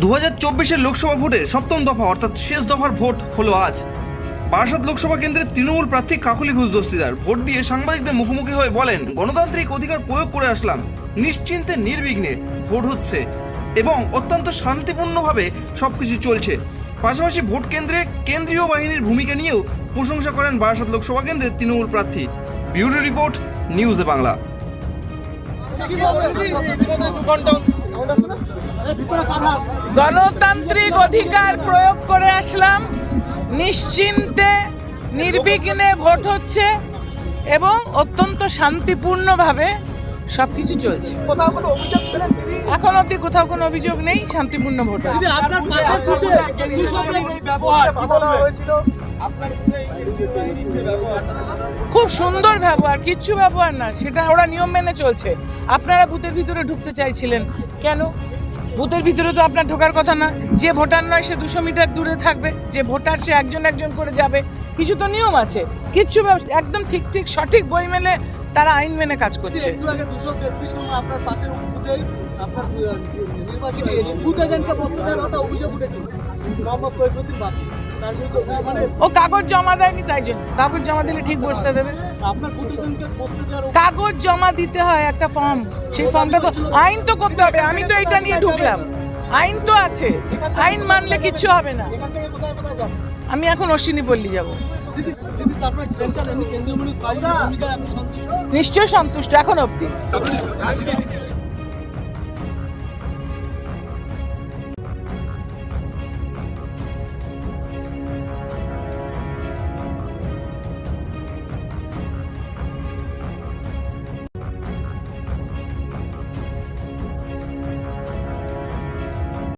দু হাজার চব্বিশের লোকসভা ভোটের সপ্তম দফা, অর্থাৎ শেষ দফার ভোট হলো আজ। বারাসাত লোকসভা কেন্দ্রের তৃণমূল প্রার্থী কাকুলি ঘোষ দস্তিদার ভোট দিয়ে সাংবাদিকদের মুখোমুখি হয়ে বলেন, গণতান্ত্রিক অধিকার প্রয়োগ করে আসলাম। নিশ্চিন্তে, নির্বিঘ্নে ভোট হচ্ছে এবং অত্যন্ত শান্তিপূর্ণভাবে সবকিছু চলছে। পাশাপাশি ভোট কেন্দ্রে কেন্দ্রীয় বাহিনীর ভূমিকা নিয়েও প্রশংসা করেন বারাসাত লোকসভা কেন্দ্রের তৃণমূল প্রার্থী। ব্যুরো রিপোর্ট, নিউজে বাংলা। গণতান্ত্রিক অধিকার প্রয়োগ করে আসলাম, নিশ্চিন্তে, নির্বিঘ্নে ভোট হচ্ছে এবং অত্যন্ত শান্তিপূর্ণভাবে সব কিছু চলছে এখন অবধি কোথাও কোনো অভিযোগ নেই, শান্তিপূর্ণ ভোট হচ্ছে। খুব সুন্দর ব্যবহার, কিচ্ছু ব্যবহার না, সেটা ওরা নিয়ম মেনে চলছে। আপনারা বুথের ভিতরে ঢুকতে চাইছিলেন। কেন? বুথের ভিতরে তো আপনার ঢোকার কথা না। যে ভোটার নয়, সে দুশো মিটার দূরে থাকবে। যে ভোটার, সে একজন একজন করে যাবে। কিছু তো নিয়ম আছে। কিচ্ছু একদম ঠিক ঠিক, সঠিক বই মেনে তারা আইন মেনে কাজ করছে। একটু আগে দুশো আপনার আপনার এজেন্টকে বসতে অভিযোগ মোহাম্মদ ও কাগজ জমা দেয়নি তাই জন্য। কাগজ জমা দিলে ঠিক বসতে দেবে। কাগজ জমা দিতে হয় একটা ফর্ম সেই ফর্মটা তো আইন তো করতে হবে। আমি তো এটা নিয়ে ঢুকলাম। আইন তো আছে। আইন মানলে কিচ্ছু হবে না। আমি এখন অশ্বিনী পল্লী যাব। আপনি সন্তুষ্ট। এখন অবধি।